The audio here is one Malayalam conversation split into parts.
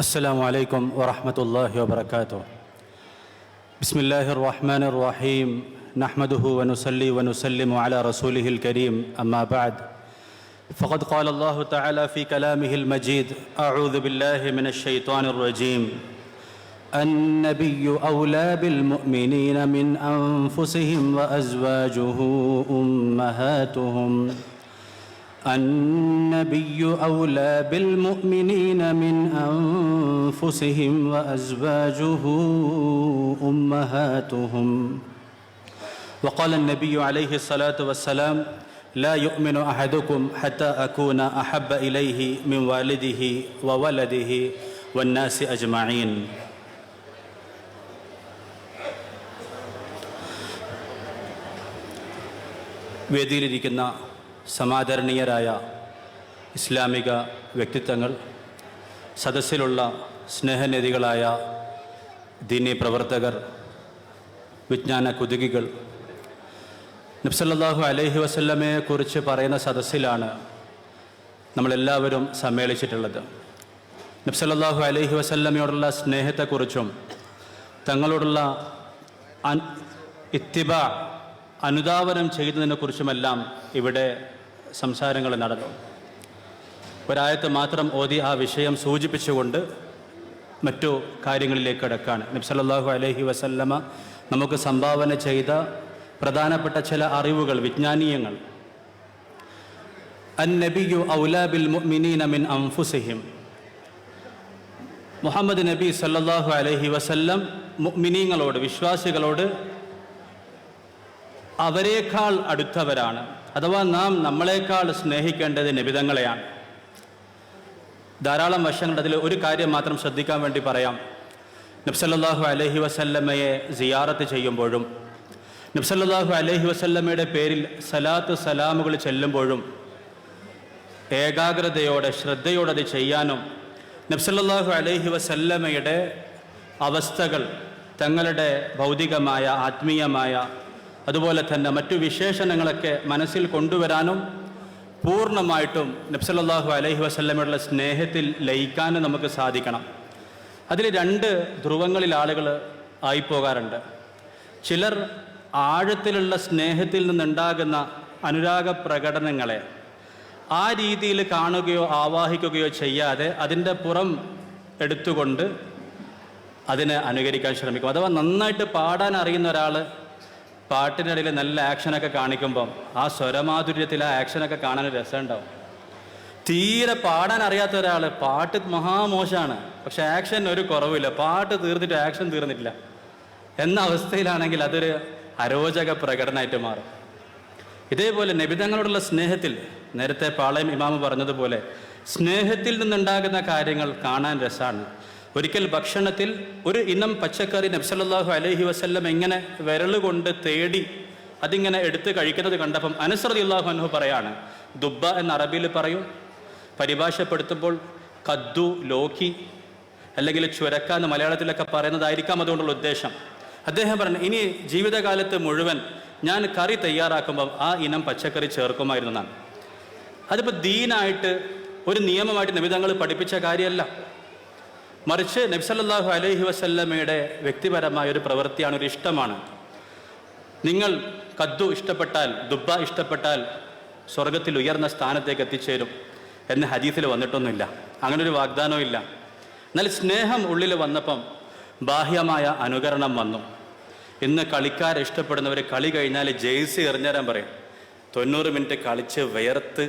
السلام عليكم ورحمة الله وبركاته. بسم الله الرحمن الرحيم. نحمده ونصلي ونسلم على رسوله الكريم. أما بعد فقد قال الله تعالى في كلامه المجيد أعوذ بالله من الشيطان الرجيم. النبي أولى بالمؤمنين من أنفسهم وأزواجه أمهاتهم. النبي أولى بالمؤمنين من أنفسهم وأزواجه أمهاتهم وقال النبي عليه الصلاة والسلام لا يؤمن أحدكم حتى أكون أحب إليه من والده وولده والناس أجمعين വേദിയിലിരിക്കുന്ന സമാദരണീയരായ ഇസ്ലാമിക വ്യക്തിത്വങ്ങൾ സദസ്സിലുള്ള സ്നേഹനിധികളായ ദീനി പ്രവർത്തകർ വിജ്ഞാന കുതുകികൾ. നബ്സല്ലാഹു അലൈഹി വസല്ലമയെ കുറിച്ച് പറയുന്ന സദസ്സിലാണ് നമ്മളെല്ലാവരും സമ്മേളിച്ചിട്ടുള്ളത്. നബ്സല്ലാഹു അലൈഹി വസല്ലമയോടുള്ള സ്നേഹത്തെക്കുറിച്ചും തങ്ങളോടുള്ള ഇത്തിബ അനുധാവനം ചെയ്യുന്നതിനെക്കുറിച്ചുമെല്ലാം ഇവിടെ സംസാരങ്ങൾ നടന്നു. ഒരായത്ത് മാത്രം ഓതി ആ വിഷയം സൂചിപ്പിച്ചുകൊണ്ട് മറ്റു കാര്യങ്ങളിലേക്ക് കിടക്കാണ്. നബ്സല്ലാഹു അലഹി വസല്ലമ നമുക്ക് സംഭാവന ചെയ്ത പ്രധാനപ്പെട്ട ചില അറിവുകൾ വിജ്ഞാനീയങ്ങൾ. അൻ നബിയു ഔലാബിൽ മുഅ്മിനീന മിൻ അംഫുസിഹിം മുഹമ്മദ് നബി സല്ലാഹു അലഹി വസല്ലം മുഅ്മിനീങ്ങളോട് വിശ്വാസികളോട് അവരെക്കാൾ അടുത്തവരാണ്. അഥവാ നാം നമ്മളെക്കാൾ സ്നേഹിക്കേണ്ടത് നിബിതങ്ങളെയാണ്. ധാരാളം വശങ്ങളുടെ അതിൽ ഒരു കാര്യം മാത്രം ശ്രദ്ധിക്കാൻ വേണ്ടി പറയാം. നബ്സല്ലാഹു അലഹി വസല്ലമ്മയെ സിയാറത്ത് ചെയ്യുമ്പോഴും നബ്സല്ലാഹു അലഹി വസല്ലമ്മയുടെ പേരിൽ സലാത്ത് സലാമുകൾ ചെല്ലുമ്പോഴും ഏകാഗ്രതയോടെ ശ്രദ്ധയോടെ അത് ചെയ്യാനും നബ്സല്ലാഹു അലഹി വസല്ലമ്മയുടെ അവസ്ഥകൾ തങ്ങളുടെ ഭൗതികമായ ആത്മീയമായ അതുപോലെ തന്നെ മറ്റു വിശേഷണങ്ങളൊക്കെ മനസ്സിൽ കൊണ്ടുവരാനും പൂർണമായിട്ടും നബ്സല്ലാഹു അലൈഹി വസല്ലമയുടെ സ്നേഹത്തിൽ ലയിക്കാനും നമുക്ക് സാധിക്കണം. അതിൽ രണ്ട് ധ്രുവങ്ങളിൽ ആളുകൾ ആയിപ്പോകാറുണ്ട്. ചിലർ ആഴത്തിലുള്ള സ്നേഹത്തിൽ നിന്നുണ്ടാകുന്ന അനുരാഗ പ്രകടനങ്ങളെ ആ രീതിയിൽ കാണുകയോ ആവാഹിക്കുകയോ ചെയ്യാതെ അതിന്റെ പുറം എടുത്തുകൊണ്ട് അതിനെ അനുകരിക്കാൻ ശ്രമിക്കും. അഥവാ നന്നായിട്ട് പാടാൻ അറിയുന്ന ഒരാൾ പാട്ടിനിടയിൽ നല്ല ആക്ഷനൊക്കെ കാണിക്കുമ്പം ആ സ്വരമാധുര്യത്തിൽ ആ ആക്ഷനൊക്കെ കാണാൻ രസമുണ്ടാവും. തീരെ പാടാൻ അറിയാത്ത ഒരാൾ പാട്ട് മഹാമോശമാണ് പക്ഷെ ആക്ഷൻ ഒരു കുറവില്ല. പാട്ട് തീർന്നിട്ട് ആക്ഷൻ തീർന്നിട്ടില്ല. എന്ന അവസ്ഥയിലാണെങ്കിൽ അതൊരു അരോചക പ്രകടനമായിട്ട് മാറും. ഇതേപോലെ നബിതങ്ങളോടുള്ള സ്നേഹത്തിൽ നേരത്തെ പാളയം ഇമാമ് പറഞ്ഞതുപോലെ സ്നേഹത്തിൽ നിന്നുണ്ടാകുന്ന കാര്യങ്ങൾ കാണാൻ രസമാണ് ഒരിക്കൽ ഭക്ഷണത്തിൽ ഒരു ഇനം പച്ചക്കറി നബ്സല്ലാഹു അലഹി വസ്ല്ലം എങ്ങനെ വിരൽ കൊണ്ട് തേടി അതിങ്ങനെ എടുത്ത് കഴിക്കുന്നത് കണ്ടപ്പം അനുസൃതി അള്ളാഹു അനുഹു പറയാണ് ദുബ്ബ എന്ന അറബിയിൽ പറയും പരിഭാഷപ്പെടുത്തുമ്പോൾ കദ്ദു ലോക്കി അല്ലെങ്കിൽ ചുരക്ക എന്ന് മലയാളത്തിലൊക്കെ പറയുന്നതായിരിക്കാം അതുകൊണ്ടുള്ള ഉദ്ദേശം. അദ്ദേഹം പറഞ്ഞു ഇനി ജീവിതകാലത്ത് മുഴുവൻ ഞാൻ കറി തയ്യാറാക്കുമ്പോൾ ആ ഇനം പച്ചക്കറി ചേർക്കുമായിരുന്നു എന്നാണ്. അതിപ്പോൾ ദീനായിട്ട് ഒരു നിയമമായിട്ട് നിമിതങ്ങൾ പഠിപ്പിച്ച കാര്യമല്ല. മറിച്ച് നബ്സല്ലാഹു അലൈഹി വസല്ലമയുടെ വ്യക്തിപരമായ ഒരു പ്രവൃത്തിയാണ് ഒരു ഇഷ്ടമാണ്. നിങ്ങൾ കദ്ദു ഇഷ്ടപ്പെട്ടാൽ ദുബ ഇഷ്ടപ്പെട്ടാൽ സ്വർഗത്തിൽ ഉയർന്ന സ്ഥാനത്തേക്ക് എത്തിച്ചേരും എന്ന് ഹദീസിൽ വന്നിട്ടൊന്നുമില്ല. അങ്ങനെ ഒരു വാഗ്ദാനവും ഇല്ല. എന്നാൽ സ്നേഹം ഉള്ളിൽ വന്നപ്പം ബാഹ്യമായ അനുകരണം വന്നു. ഇന്ന് കളിക്കാരെ ഇഷ്ടപ്പെടുന്നവർ കളി കഴിഞ്ഞാൽ ജേഴ്സി എറിഞ്ഞുതരാൻ പറയും. തൊണ്ണൂറ് മിനിറ്റ് കളിച്ച് വിയർത്ത്.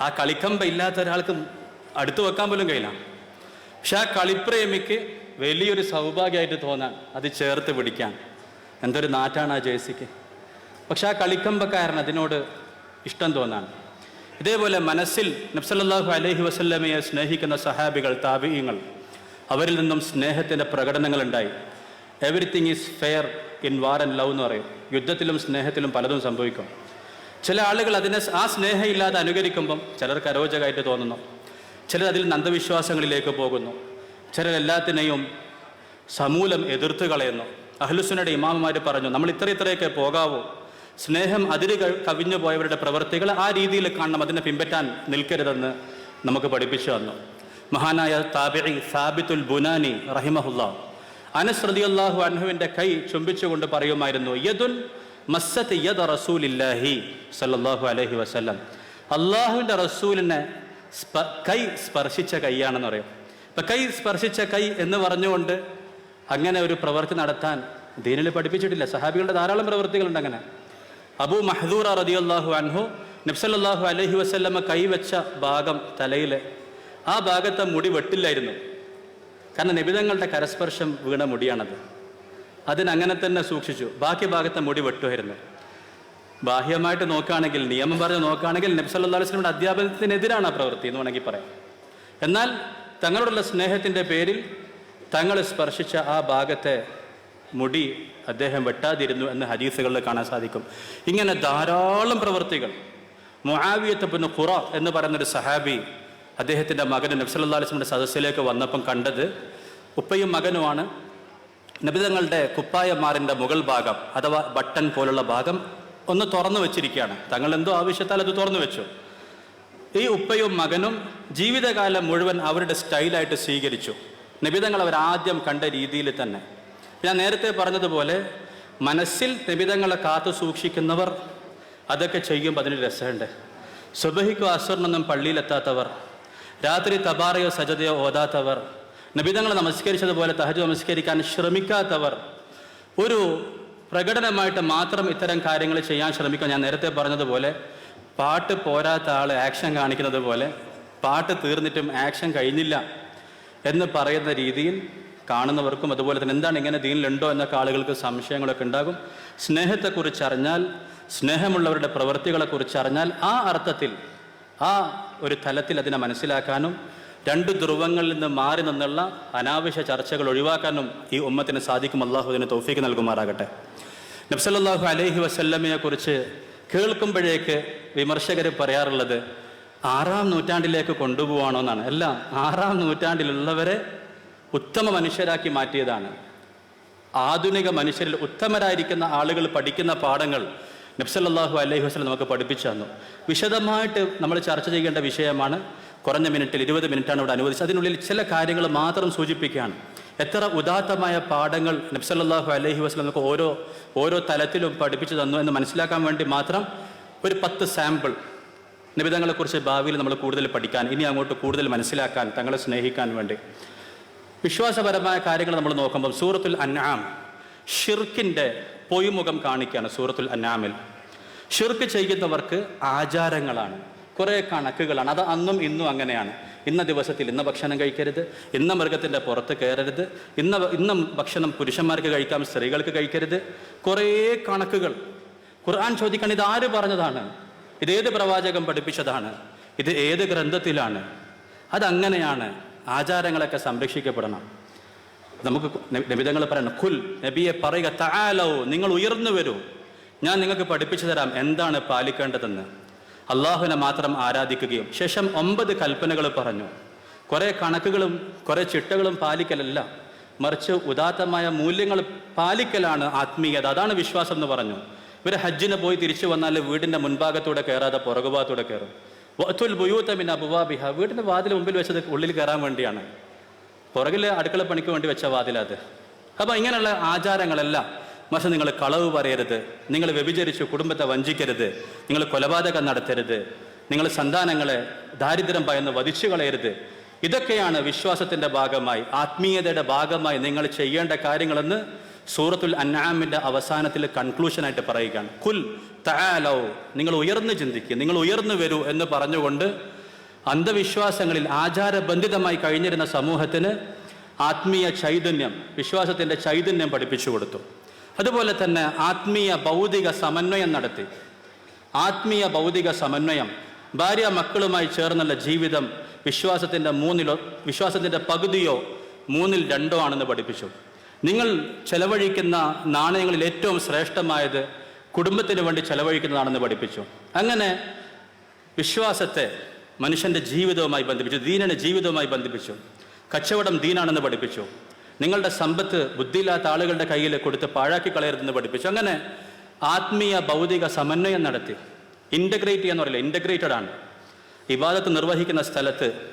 ആ കളിക്കമ്പ ഇല്ലാത്ത ഒരാൾക്ക് അടുത്ത് വെക്കാൻ പോലും കഴിയില്ല. പക്ഷെ ആ കളിപ്രേമിക്ക് വലിയൊരു സൗഭാഗ്യമായിട്ട് തോന്നാൻ അത് ചേർത്ത് പിടിക്കാൻ. എന്തൊരു നാറ്റാണ് ആ ജേഴ്സിക്ക്. പക്ഷെ ആ കളിക്കമ്പക്കാരൻ അതിനോട് ഇഷ്ടം തോന്നാൻ. ഇതേപോലെ മനസ്സിൽ നബ്സല്ലാഹു അലഹി വസല്ലമയെ സ്നേഹിക്കുന്ന സഹാബികൾ താപിയങ്ങൾ അവരിൽ നിന്നും സ്നേഹത്തിന്റെ പ്രകടനങ്ങളുണ്ടായി. Everything is fair in war and love എന്ന് പറയും. യുദ്ധത്തിലും സ്നേഹത്തിലും പലതും സംഭവിക്കും. ചില ആളുകൾ അതിനെ ആ സ്നേഹമില്ലാതെ അനുകരിക്കുമ്പം ചിലർക്ക് അരോചകമായിട്ട് തോന്നുന്നു. ചിലർ അതിൽ അന്ധവിശ്വാസങ്ങളിലേക്ക് പോകുന്നു. ചിലരെല്ലാത്തിനെയും സമൂലം എതിർത്ത് കളയുന്നു. അഹ്ലുസുനയുടെ ഇമാമുമാർ പറഞ്ഞു നമ്മൾ ഇത്ര ഇത്രയൊക്കെ പോകാവൂ. സ്നേഹം അതിര് കവിഞ്ഞു പോയവരുടെ പ്രവൃത്തികൾ ആ രീതിയിൽ കാണണം. അതിനെ പിൻപറ്റാൻ നിൽക്കരുതെന്ന് നമുക്ക് പഠിപ്പിച്ചു വന്നു മഹാനായ താബിഇ സാബിത്തുൽ ബുനാനി റഹിമഹുല്ല അനസ് റളിയല്ലാഹു അൻഹുവിന്റെ കൈ ചുംബിച്ചുകൊണ്ട് പറയുമായിരുന്നു യദുൻ മസ്സത്ത് യദ് റസൂലില്ലാഹി സല്ലാഹു അലഹി വസല്ലം. അള്ളാഹുവിന്റെ റസൂലിനെ സ്പ കൈ സ്പർശിച്ച കൈയാണെന്ന് പറയും. ഇപ്പം കൈ സ്പർശിച്ച കൈ എന്ന് പറഞ്ഞുകൊണ്ട് അങ്ങനെ ഒരു പ്രവൃത്തി നടത്താൻ ദീനിൽ പഠിപ്പിച്ചിട്ടില്ല. സഹാബികളുടെ ധാരാളം പ്രവൃത്തികളുണ്ട് അങ്ങനെ. അബൂ മഹദൂർ റതിയല്ലാഹു അൻഹു നബ്സല്ലാഹു അലഹി വസ്ല്ലമ്മ കൈവച്ച ഭാഗം തലയിൽ ആ ഭാഗത്തെ മുടി വെട്ടില്ലായിരുന്നു. കാരണം നിബിതങ്ങളുടെ കരസ്പർശം വീണ മുടിയാണത്. അതിനങ്ങനെ തന്നെ സൂക്ഷിച്ചു. ബാക്കി ഭാഗത്തെ മുടി വെട്ടുമായിരുന്നു. ബാഹ്യമായിട്ട് നോക്കുകയാണെങ്കിൽ നിയമം പറഞ്ഞ് നോക്കുകയാണെങ്കിൽ നബ്സല്ലാ വസ്ലമിയുടെ അധ്യാപനത്തിനെതിരാണ് ആ പ്രവൃത്തി എന്ന് വേണമെങ്കിൽ പറയാം. എന്നാൽ തങ്ങളോടുള്ള സ്നേഹത്തിന്റെ പേരിൽ തങ്ങൾ സ്പർശിച്ച ആ ഭാഗത്തെ മുടി അദ്ദേഹം വെട്ടാതിരുന്നു എന്ന് ഹദീസുകളിൽ കാണാൻ സാധിക്കും. ഇങ്ങനെ ധാരാളം പ്രവൃത്തികൾ മുആവിയത്ത് പിന്നെ ഖുറ എന്ന് പറയുന്നൊരു സഹാബി അദ്ദേഹത്തിന്റെ മകൻ നബ്സല്ലാ അലിസ്മിന്റെ സദസ്സിലേക്ക് വന്നപ്പം കണ്ടത് ഉപ്പയും മകനുമാണ്. നബിതങ്ങളുടെ കുപ്പായമാറിന്റെ മുകൾ ഭാഗം അഥവാ ബട്ടൺ പോലുള്ള ഭാഗം ഒന്ന് തുറന്നു വെച്ചിരിക്കുകയാണ്. തങ്ങൾ എന്തോ ആവശ്യത്താൽ അത് തുറന്നു വെച്ചു. ഈ ഉപ്പയും മകനും ജീവിതകാലം മുഴുവൻ അവരുടെ സ്റ്റൈലായിട്ട് സ്വീകരിച്ചു. നിബിതങ്ങൾ അവർ ആദ്യം കണ്ട രീതിയിൽ തന്നെ. ഞാൻ നേരത്തെ പറഞ്ഞതുപോലെ മനസ്സിൽ നിബിതങ്ങളെ കാത്തു സൂക്ഷിക്കുന്നവർ അതൊക്കെ ചെയ്യുമ്പോൾ അതിന് രസമുണ്ട്. സുബഹിക്കോ അസുറിനൊന്നും പള്ളിയിലെത്താത്തവർ രാത്രി തബാറയോ സജതയോ ഓതാത്തവർ നിബിതങ്ങളെ നമസ്കരിച്ചതുപോലെ തഹജ് നമസ്കരിക്കാൻ ശ്രമിക്കാത്തവർ ഒരു പ്രകടനമായിട്ട് മാത്രം ഇത്തരം കാര്യങ്ങൾ ചെയ്യാൻ ശ്രമിക്കുക ഞാൻ നേരത്തെ പറഞ്ഞതുപോലെ പാട്ട് പോരാത്ത ആൾ ആക്ഷൻ കാണിക്കുന്നത് പോലെ പാട്ട് തീർന്നിട്ടും ആക്ഷൻ കഴിഞ്ഞില്ല എന്ന് പറയുന്ന രീതിയിൽ കാണുന്നവർക്കും അതുപോലെ തന്നെ എന്താണ് ഇങ്ങനെ ദീനിലുണ്ടോ എന്നൊക്കെ ആളുകൾക്ക് സംശയങ്ങളൊക്കെ ഉണ്ടാകും. സ്നേഹത്തെക്കുറിച്ച് അറിഞ്ഞാൽ സ്നേഹമുള്ളവരുടെ പ്രവൃത്തികളെക്കുറിച്ച് അറിഞ്ഞാൽ ആ അർത്ഥത്തിൽ ആ ഒരു തലത്തിൽ അതിനെ മനസ്സിലാക്കാനും രണ്ട് ധ്രുവങ്ങളിൽ നിന്ന് മാറി നിന്നുള്ള അനാവശ്യ ചർച്ചകൾ ഒഴിവാക്കാനും ഈ ഉമ്മത്തിന് സാധിക്കും. അള്ളാഹുദിന് തോഫീക്ക് നൽകുമാറാകട്ടെ. നബ്സല്ലാഹു അലഹി വസല്ലമയെ കുറിച്ച് കേൾക്കുമ്പോഴേക്ക് വിമർശകർ പറയാറുള്ളത് ആറാം നൂറ്റാണ്ടിലേക്ക് കൊണ്ടുപോവാണോ എന്നാണ്. അല്ല ആറാം നൂറ്റാണ്ടിലുള്ളവരെ ഉത്തമ മനുഷ്യരാക്കി മാറ്റിയതാണ്. ആധുനിക മനുഷ്യരിൽ ഉത്തമരായിരിക്കുന്ന ആളുകൾ പഠിക്കുന്ന പാഠങ്ങൾ നബ്സല്ലാഹു അലൈഹി വസ്ലം നമുക്ക് പഠിപ്പിച്ചു തന്നു. വിശദമായിട്ട് നമ്മൾ ചർച്ച ചെയ്യേണ്ട വിഷയമാണ് കുറഞ്ഞ മിനിറ്റിൽ ഇരുപത് മിനിറ്റാണ് ഇവിടെ അനുവദിച്ചത്. അതിനുള്ളിൽ ചില കാര്യങ്ങൾ മാത്രം സൂചിപ്പിക്കുകയാണ്. എത്ര ഉദാത്തമായ പാഠങ്ങൾ നബ്സല്ലാഹു അലൈഹി വസ്ലം നമുക്ക് ഓരോ ഓരോ തലത്തിലും പഠിപ്പിച്ചു തന്നു എന്ന് മനസ്സിലാക്കാൻ വേണ്ടി മാത്രം ഒരു പത്ത് സാമ്പിൾ നിബിധങ്ങളെക്കുറിച്ച് ഭാവിയിൽ നമ്മൾ കൂടുതൽ പഠിക്കാൻ ഇനി അങ്ങോട്ട് കൂടുതൽ മനസ്സിലാക്കാൻ തങ്ങളെ സ്നേഹിക്കാൻ വേണ്ടി. വിശ്വാസപരമായ കാര്യങ്ങൾ നമ്മൾ നോക്കുമ്പോൾ സൂറത്തുൽ അന്നാം ഷിർക്കിന്റെ പൊയ്മുഖം കാണിക്കുകയാണ് സൂറത്തുൽ അന്നാമിൽ. ഷിർക്ക് ചെയ്യുന്നവർക്ക് ആചാരങ്ങളാണ്. കുറേ കണക്കുകളാണ്. അത് അന്നും ഇന്നും അങ്ങനെയാണ്. ഇന്ന ദിവസത്തിൽ ഇന്ന ഭക്ഷണം കഴിക്കരുത്. ഇന്ന മൃഗത്തിന്റെ പുറത്ത് കയറരുത്. ഇന്ന ഇന്ന ഭക്ഷണം പുരുഷന്മാർക്ക് കഴിക്കാം സ്ത്രീകൾക്ക് കഴിക്കരുത്. കുറേ കണക്കുകൾ. ഖുർആൻ ചോദിക്കാൻ ഇത് ആര് പറഞ്ഞതാണ്? ഇത് ഏത് പ്രവാചകം പഠിപ്പിച്ചതാണ്? ഇത് ഏത് ഗ്രന്ഥത്തിലാണ്? അതങ്ങനെയാണ് ആചാരങ്ങളൊക്കെ സംരക്ഷിക്കപ്പെടണം. നമുക്ക് നബിതങ്ങൾ പറയണം. കുൽ നബിയെ പറയുക താലോ നിങ്ങൾ ഉയർന്നു വരൂ. ഞാൻ നിങ്ങൾക്ക് പഠിപ്പിച്ചു തരാം എന്താണ് പാലിക്കേണ്ടതെന്ന്. അള്ളാഹുവിനെ മാത്രം ആരാധിക്കുകയും ശേഷം ഒമ്പത് കൽപ്പനകൾ പറഞ്ഞു. കുറേ കണക്കുകളും കുറേ ചിട്ടകളും പാലിക്കലല്ല. മറിച്ച് ഉദാത്തമായ മൂല്യങ്ങൾ പാലിക്കലാണ് ആത്മീയത. അതാണ് വിശ്വാസം എന്ന് പറഞ്ഞു. ഇവർ ഹജ്ജിന് പോയി തിരിച്ചു വന്നാൽ വീടിന്റെ മുൻഭാഗത്തൂടെ കയറാതെ പുറകുഭാഗത്തൂടെ കയറും. വത്തുൽ ബുയൂത്തമിൻ അബുവാബിഹ. വീടിന്റെ വാതിൽ മുമ്പിൽ വെച്ചത് ഉള്ളിൽ കയറാൻ വേണ്ടിയാണ്. പുറകിൽ അടുക്കള പണിക്ക് വേണ്ടി വെച്ച വാതിലത് അപ്പോൾ ഇങ്ങനെയുള്ള ആചാരങ്ങളെല്ലാം പക്ഷെ നിങ്ങൾ കളവ് പറയരുത്. നിങ്ങൾ വ്യഭിചരിച്ച് കുടുംബത്തെ വഞ്ചിക്കരുത്. നിങ്ങൾ കൊലപാതകം നടത്തരുത്. നിങ്ങൾ സന്താനങ്ങളെ ദാരിദ്ര്യം ഭയന്ന് വധിച്ചു കളയരുത്. ഇതൊക്കെയാണ് വിശ്വാസത്തിന്റെ ഭാഗമായി ആത്മീയതയുടെ ഭാഗമായി നിങ്ങൾ ചെയ്യേണ്ട കാര്യങ്ങളെന്ന് സൂറത്തുൽ അന്നാമിന്റെ അവസാനത്തിൽ കൺക്ലൂഷനായിട്ട് പറയുകയാണ്. കുൽ തആലൗ നിങ്ങൾ ഉയർന്നു ചിന്തിക്കുക നിങ്ങൾ ഉയർന്നു വരൂ എന്ന് പറഞ്ഞുകൊണ്ട് അന്ധവിശ്വാസങ്ങളിൽ ആചാരബന്ധിതമായി കഴിഞ്ഞിരുന്ന സമൂഹത്തിന് ആത്മീയ ചൈതന്യം വിശ്വാസത്തിന്റെ ചൈതന്യം പഠിപ്പിച്ചു കൊടുത്തു. അതുപോലെ തന്നെ ആത്മീയ ഭൗതിക സമന്വയം നടത്തി. ആത്മീയ ഭൗതിക സമന്വയം ഭാര്യ മക്കളുമായി ചേർന്നുള്ള ജീവിതം വിശ്വാസത്തിന്റെ മൂന്നിലോ വിശ്വാസത്തിന്റെ പകുതിയോ മൂന്നിൽ രണ്ടോ ആണെന്ന് പഠിപ്പിച്ചു. നിങ്ങൾ ചെലവഴിക്കുന്ന നാണയങ്ങളിൽ ഏറ്റവും ശ്രേഷ്ഠമായത് കുടുംബത്തിന് വേണ്ടി ചെലവഴിക്കുന്നതാണെന്ന് പഠിപ്പിച്ചു. അങ്ങനെ വിശ്വാസത്തെ മനുഷ്യന്റെ ജീവിതവുമായി ബന്ധിപ്പിച്ചു ദീനനെ ജീവിതവുമായി ബന്ധിപ്പിച്ചു കച്ചവടം ദീനാണെന്ന് പഠിപ്പിച്ചു നിങ്ങളുടെ സമ്പത്ത് ബുദ്ധിയില്ലാത്ത ആളുകളുടെ കയ്യിൽ കൊടുത്ത് പാഴാക്കി കളയരുതെന്ന് പഠിപ്പിച്ചു. അങ്ങനെ ആത്മീയ ഭൗതിക സമന്വയം നടത്തി. ഇന്റഗ്രേറ്റ് ചെയ്യാന്ന് പറയില്ല? ഇന്റഗ്രേറ്റഡ് ആണ്. ഇബാദത്ത് നിർവഹിക്കുന്ന സ്ഥലത്ത്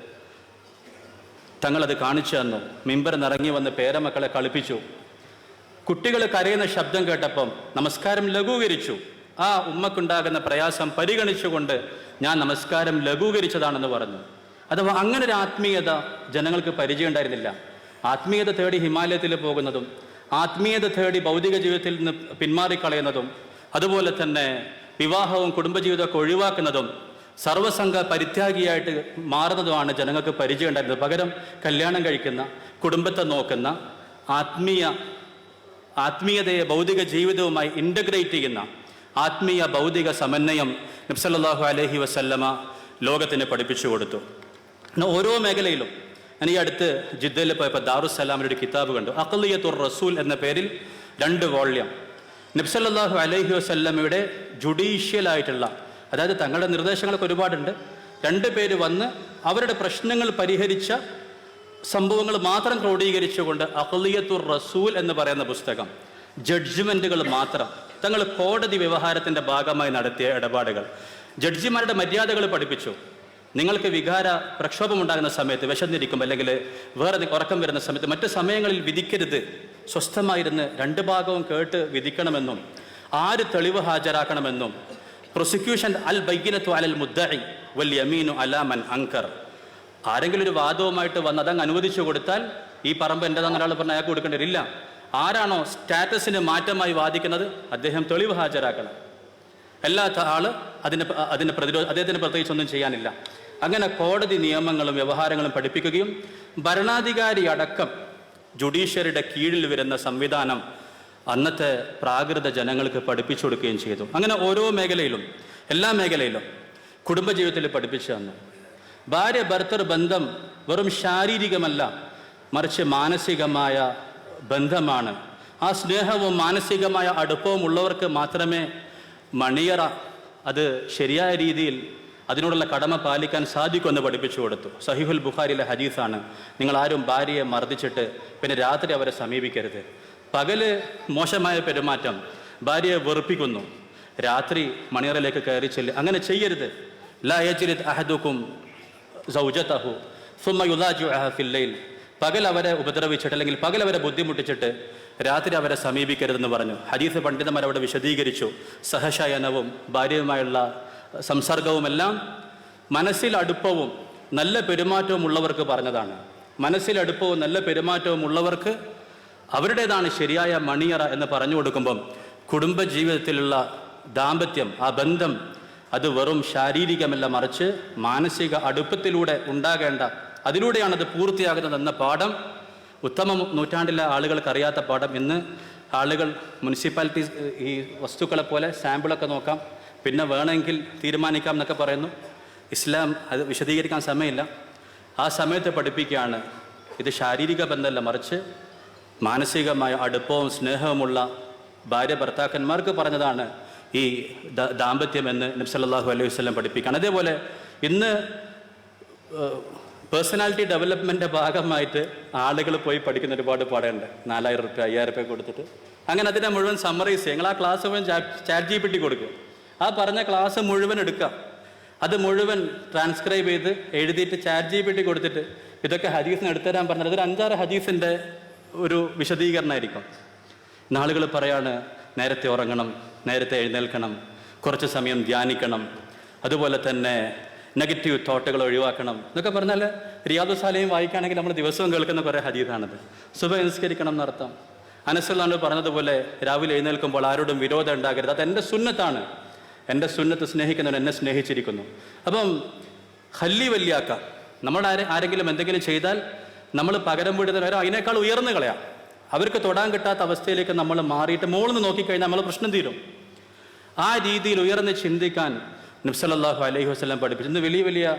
തങ്ങളത് കാണിച്ചു തന്നു. മിമ്പർ നിറങ്ങി വന്ന് പേരമക്കളെ കളിപ്പിച്ചു. കുട്ടികൾ കരയുന്ന ശബ്ദം കേട്ടപ്പം നമസ്കാരം ലഘൂകരിച്ചു. ആ ഉമ്മക്കുണ്ടാകുന്ന പ്രയാസം പരിഗണിച്ചുകൊണ്ട് ഞാൻ നമസ്കാരം ലഘൂകരിച്ചതാണെന്ന് പറഞ്ഞു. അഥവാ അങ്ങനെ ഒരു ആത്മീയത ജനങ്ങൾക്ക് പരിചയം ഉണ്ടായിരുന്നില്ല. ആത്മീയത തേടി ഹിമാലയത്തിൽ പോകുന്നതും ആത്മീയത തേടി ഭൗതിക ജീവിതത്തിൽ നിന്ന് പിന്മാറിക്കളയുന്നതും അതുപോലെ തന്നെ വിവാഹവും കുടുംബജീവിതമൊക്കെ ഒഴിവാക്കുന്നതും സർവസംഘ പരിത്യാഗിയായിട്ട് മാറുന്നതുമാണ് ജനങ്ങൾക്ക് പരിചയം ഉണ്ടായിരുന്നത്. പകരം കല്യാണം കഴിക്കുന്ന കുടുംബത്തെ നോക്കുന്ന ആത്മീയ ആത്മീയതയെ ഭൗതിക ജീവിതവുമായി ഇന്റഗ്രേറ്റ് ചെയ്യുന്ന ആത്മീയ ഭൗതിക സമന്വയം നബ്സല്ലാഹു അലഹി വസല്ലമ ലോകത്തിന് പഠിപ്പിച്ചു കൊടുത്തു. എന്നാൽ ഓരോ മേഖലയിലും ഞാൻ ഈ അടുത്ത് ജിദ്ദയിൽ പോയപ്പോൾ ദാറുസലാമിന്റെ ഒരു കിതാബ് കണ്ടു. അഖലിയത്തുർ റസൂൽ എന്ന പേരിൽ രണ്ട് വോള്യം. നബ്സല്ലാഹു അലഹി വസല്ലമയുടെ ജുഡീഷ്യലായിട്ടുള്ള അതായത് തങ്ങളുടെ നിർദ്ദേശങ്ങളൊക്കെ ഒരുപാടുണ്ട്. രണ്ട് പേര് വന്ന് അവരുടെ പ്രശ്നങ്ങൾ പരിഹരിച്ച സംഭവങ്ങൾ മാത്രം ക്രോഡീകരിച്ചുകൊണ്ട് അഖലിയത്തുർ റസൂൽ എന്ന് പറയുന്ന പുസ്തകം ജഡ്ജ്മെന്റുകൾ മാത്രം. തങ്ങൾ കോടതി വ്യവഹാരത്തിന്റെ ഭാഗമായി നടത്തിയ ഇടപാടുകൾ. ജഡ്ജിമാരുടെ മര്യാദകൾ പഠിപ്പിച്ചു. നിങ്ങൾക്ക് വികാര പ്രക്ഷോഭം ഉണ്ടാകുന്ന സമയത്ത് വിശന്നിരിക്കും അല്ലെങ്കിൽ വേറെ ഉറക്കം വരുന്ന സമയത്ത് മറ്റു സമയങ്ങളിൽ വിധിക്കരുത്. സ്വസ്ഥമായിരുന്ന് രണ്ട് ഭാഗവും കേട്ട് വിധിക്കണമെന്നും ആര് തെളിവ് ഹാജരാക്കണമെന്നും. പ്രോസിക്യൂഷൻ അൽ ബൈഗിനത്തു അലൽ മുദ്ദഇ വൽ യമീനു അലാമൻ അങ്കർ ആരെങ്കിലും ഒരു വാദവുമായിട്ട് വന്ന് അതങ്ങ് അനുവദിച്ചു കൊടുത്താൽ ഈ പറമ്പ് എന്റെ അങ്ങനെ ഒരാൾ പറഞ്ഞാൽ അയാൾക്ക് ആരാണോ സ്റ്റാറ്റസിന് മാറ്റമായി വാദിക്കുന്നത് അദ്ദേഹം തെളിവ് ഹാജരാക്കണം. അല്ലാത്ത ആൾ അതിന് അതിന് പ്രതിരോധ അദ്ദേഹത്തിന് പ്രത്യേകിച്ച് ഒന്നും ചെയ്യാനില്ല. അങ്ങനെ കോടതി നിയമങ്ങളും വ്യവഹാരങ്ങളും പഠിപ്പിക്കുകയും ഭരണാധികാരി അടക്കം ജുഡീഷ്യറിയുടെ കീഴിൽ വരുന്ന സംവിധാനം അന്നത്തെ പ്രാകൃത ജനങ്ങൾക്ക് പഠിപ്പിച്ചു കൊടുക്കുകയും ചെയ്തു. അങ്ങനെ ഓരോ മേഖലയിലും എല്ലാ മേഖലയിലും കുടുംബജീവിതത്തിൽ പഠിപ്പിച്ചു തന്നു. ഭാര്യ ഭർത്തർ ബന്ധം വെറും ശാരീരികമല്ല മറിച്ച് മാനസികമായ ബന്ധമാണ്. ആ സ്നേഹവും മാനസികമായ അടുപ്പവും ഉള്ളവർക്ക് മാത്രമേ മണിയറ അത് ശരിയായ രീതിയിൽ അതിനോടുള്ള കടമ പാലിക്കാൻ സാധിക്കുമെന്ന് പഠിപ്പിച്ചു കൊടുത്തു. സഹിഹുൽ ബുഖാരിയിലെ ഹദീസാണ്. നിങ്ങൾ ആരും ഭാര്യയെ മർദ്ദിച്ചിട്ട് പിന്നെ രാത്രി അവരെ സമീപിക്കരുത്. പകൽ മോശമായ പെരുമാറ്റം ഭാര്യയെ വെറുപ്പിക്കുന്നു. രാത്രി മണിയറയിലേക്ക് കയറി ചെല്ല്. അങ്ങനെ ചെയ്യരുത്. ലാ യജ്ലിദ് അഹദുക്കും സൗജത്തഹു സുമ്മ യുദാജു അഹഫില്ലയിൽ പകൽ അവരെ ഉപദ്രവിച്ചിട്ട് അല്ലെങ്കിൽ പകൽ അവരെ ബുദ്ധിമുട്ടിച്ചിട്ട് രാത്രി അവരെ സമീപിക്കരുതെന്ന് പറഞ്ഞു. ഹദീസ് പണ്ഡിതന്മാർ അവിടെ വിശദീകരിച്ചു. സഹശയനവും ഭാര്യയുമായുള്ള സംസർഗവുമെല്ലാം മനസ്സിൽ അടുപ്പവും നല്ല പെരുമാറ്റവും ഉള്ളവർക്ക് പറഞ്ഞതാണ്. മനസ്സിൽ അടുപ്പവും നല്ല പെരുമാറ്റവും ഉള്ളവർക്ക് അവരുടേതാണ് ശരിയായ മണിയറ എന്ന് പറഞ്ഞു കൊടുക്കുമ്പം കുടുംബജീവിതത്തിലുള്ള ദാമ്പത്യം ആ ബന്ധം അത് വെറും ശാരീരികമല്ല മറിച്ച് മാനസിക അടുപ്പത്തിലൂടെ ഉണ്ടാകേണ്ട അതിലൂടെയാണ് അത് പൂർത്തിയാകുന്നത് എന്ന പാഠം ഉത്തമ നൂറ്റാണ്ടിലെ ആളുകൾക്ക് അറിയാത്ത പാഠം ഇന്ന് ആളുകൾ മുനിസിപ്പാലിറ്റി ഈ വസ്തുക്കളെ പോലെ സാമ്പിളൊക്കെ നോക്കാം പിന്നെ വേണമെങ്കിൽ തീരുമാനിക്കാം എന്നൊക്കെ പറയുന്നു. ഇസ്ലാം അത് വിശദീകരിക്കാൻ സമയമില്ല. ആ സമയത്ത് പഠിപ്പിക്കുകയാണ് ഇത് ശാരീരിക ബന്ധമല്ല മറിച്ച് മാനസികമായ അടുപ്പവും സ്നേഹവുമുള്ള ഭാര്യ ഭർത്താക്കന്മാർക്ക് പറഞ്ഞതാണ് ഈ ദാമ്പത്യം എന്ന് നബ്സല്ലാഹു അലൈഹി വസ്ലം പഠിപ്പിക്കുകയാണ്. അതേപോലെ ഇന്ന് പേഴ്സണാലിറ്റി ഡെവലപ്മെന്റെ ഭാഗമായിട്ട് ആളുകൾ പോയി പഠിക്കുന്ന ഒരുപാട് പാടുണ്ട് നാലായിരം റുപ്യ അയ്യായിരം റുപ്യ കൊടുത്തിട്ട്. അങ്ങനെ അതിനെ മുഴുവൻ സമ്മറൈസ് ചെയ്യുക നിങ്ങൾ ആ ക്ലാസ് മുഴുവൻ ചാറ്റ് ജി പിട്ടി കൊടുക്കും. കൊടുക്കുക ആ പറഞ്ഞ ക്ലാസ് മുഴുവൻ എടുക്കുക അത് മുഴുവൻ ട്രാൻസ്ക്രൈബ് ചെയ്ത് എഴുതിയിട്ട് ചാറ്റ് ജി പിട്ടി കൊടുത്തിട്ട് ഇതൊക്കെ ഹദീസിന് എടുത്തുതരാൻ പറഞ്ഞത് അതൊരു അഞ്ചാറ് ഹദീസിന്റെ ഒരു വിശദീകരണമായിരിക്കും. നാളുകൾ പറയാണ് നേരത്തെ ഉറങ്ങണം നേരത്തെ എഴുന്നേൽക്കണം കുറച്ച് സമയം ധ്യാനിക്കണം. അതുപോലെ തന്നെ നെഗറ്റീവ് തോട്ടുകൾ ഒഴിവാക്കണം. എന്നൊക്കെ പറഞ്ഞാൽ റിയാദു സാലയും വായിക്കുകയാണെങ്കിൽ നമ്മൾ ദിവസവും കേൾക്കുന്ന കുറേ ഹദീതാണത് സുബ നിസ്കരിക്കണം എന്നർത്ഥം. അനസുള്ളാണ് പറഞ്ഞതുപോലെ രാവിലെ എഴുന്നേൽക്കുമ്പോൾ ആരോടും വിരോധം ഉണ്ടാകരുത്. അത് എന്റെ സുന്നത്താണ്. എന്റെ സുന്നത്ത് സ്നേഹിക്കുന്നവൻ എന്നെ സ്നേഹിച്ചിരിക്കുന്നു. അപ്പം ഹല്ലി വല്യാക്ക. നമ്മൾ ആരെ ആരെങ്കിലും എന്തെങ്കിലും ചെയ്താൽ നമ്മൾ പകരം വീടുന്നവരോ അതിനേക്കാൾ ഉയർന്നു കളയാം. അവർക്ക് തൊടാൻ കിട്ടാത്ത അവസ്ഥയിലേക്ക് നമ്മൾ മാറിയിട്ട് മുകളിൽ നിന്ന് നോക്കിക്കഴിഞ്ഞാൽ നമ്മൾ പ്രശ്നം തീരും. ആ രീതിയിൽ ഉയർന്ന് ചിന്തിക്കാൻ നബ്സലല്ലാഹു അലൈഹി വസ്ലം പഠിപ്പിച്ചു. ഇന്ന് വലിയ വലിയ